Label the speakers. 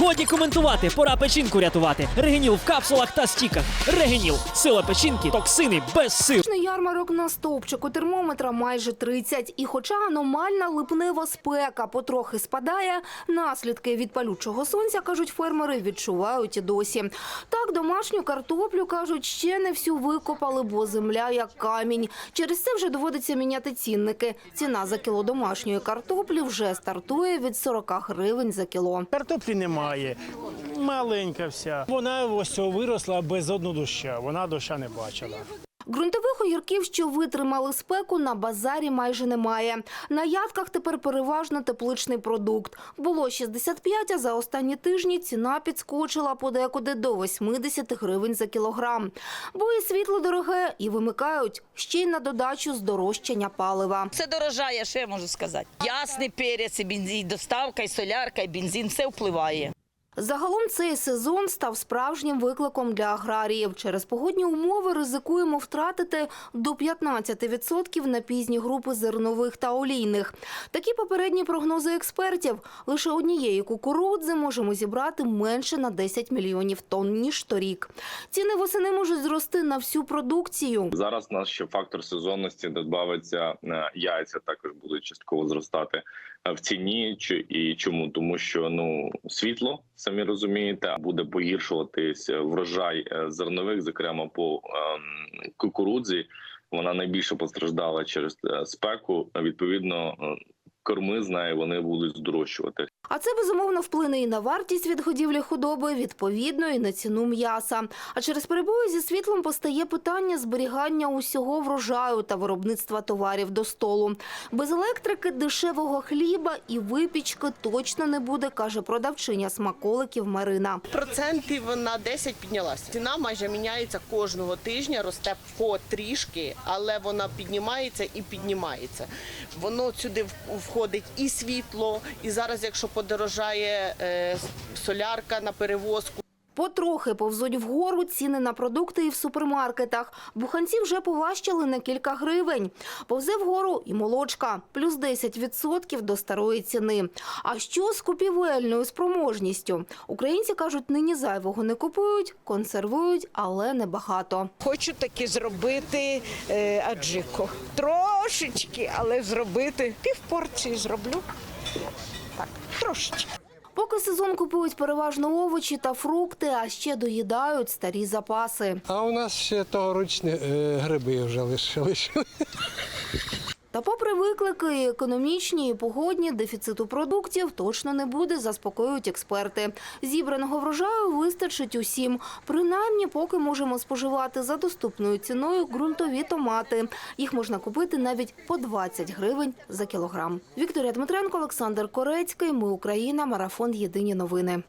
Speaker 1: Годі коментувати, пора печінку рятувати. Регеніл в капсулах та стіках. Регеніл. Сила печінки, токсини без сил.
Speaker 2: Ярмарок на стовпчику термометра майже 30. І хоча аномальна липнева спека потрохи спадає, наслідки від палючого сонця, кажуть фермери, відчувають і досі. Так, домашню картоплю, кажуть, ще не всю викопали, бо земля як камінь. Через це вже доводиться міняти цінники. Ціна за кіло домашньої картоплі вже стартує від 40 гривень за кіло.
Speaker 3: Картоплі немає, маленька вся. Вона ось цього виросла без одного доща. Вона доща не бачила.
Speaker 2: Ґрунтових огірків, що витримали спеку, на базарі майже немає. На ядках тепер переважно тепличний продукт. Було 65, а за останні тижні ціна підскочила подекуди до 80 гривень за кілограм. Бо і світло дороге, і вимикають ще й на додачу здорожчання палива.
Speaker 4: Все дорожає, що я можу сказати. Ясний перець, і бензин, і доставка, і солярка, і бензин, все впливає.
Speaker 2: Загалом цей сезон став справжнім викликом для аграріїв. Через погодні умови ризикуємо втратити до 15% на пізні групи зернових та олійних. Такі попередні прогнози експертів. Лише однієї кукурудзи можемо зібрати менше на 10 мільйонів тонн, ніж торік. Ціни восени можуть зрости на всю продукцію.
Speaker 5: Зараз у нас ще фактор сезонності додавиться е, яйця, також будуть частково зростати е, в ціні. І чому? Тому що ну світло, самі розумієте, буде погіршуватись врожай е, зернових, зокрема по ем, кукурудзі. Вона найбільше постраждала через е, спеку. Відповідно, е, корми з нею вони будуть здорожчувати.
Speaker 2: А це безумовно вплине і на вартість відгодівлі худоби, відповідно, і на ціну м'яса. А через перебої зі світлом постає питання зберігання усього врожаю та виробництва товарів до столу. Без електрики дешевого хліба і випічки точно не буде, каже продавчиня смаколиків Марина.
Speaker 6: Процентів на 10 піднялася. Ціна майже міняється кожного тижня, росте потрішки, але вона піднімається і піднімається. Воно сюди входить і світло, і зараз, якщо подорожає е, солярка на перевозку.
Speaker 2: Потрохи повзуть вгору ціни на продукти і в супермаркетах. Буханці вже поважчали на кілька гривень. Повзе вгору і молочка, плюс 10% до старої ціни. А що з купівельною спроможністю? Українці кажуть, нині зайвого не купують, консервують, але небагато.
Speaker 7: Хочу таки зробити е, аджико. Трошечки, але зробити півпорції зроблю. Так, трошечки.
Speaker 2: Поки сезон купують переважно овочі та фрукти, а ще доїдають старі запаси.
Speaker 8: А у нас ще тогорічні е, гриби вже лишились.
Speaker 2: Та попри виклики і економічні і погодні, дефіциту продуктів точно не буде, заспокоюють експерти. Зібраного врожаю вистачить усім. Принаймні, поки можемо споживати за доступною ціною ґрунтові томати. Їх можна купити навіть по 20 гривень за кілограм. Вікторія Дмитренко, Олександр Корецький. Ми Україна. Марафон. Єдині новини.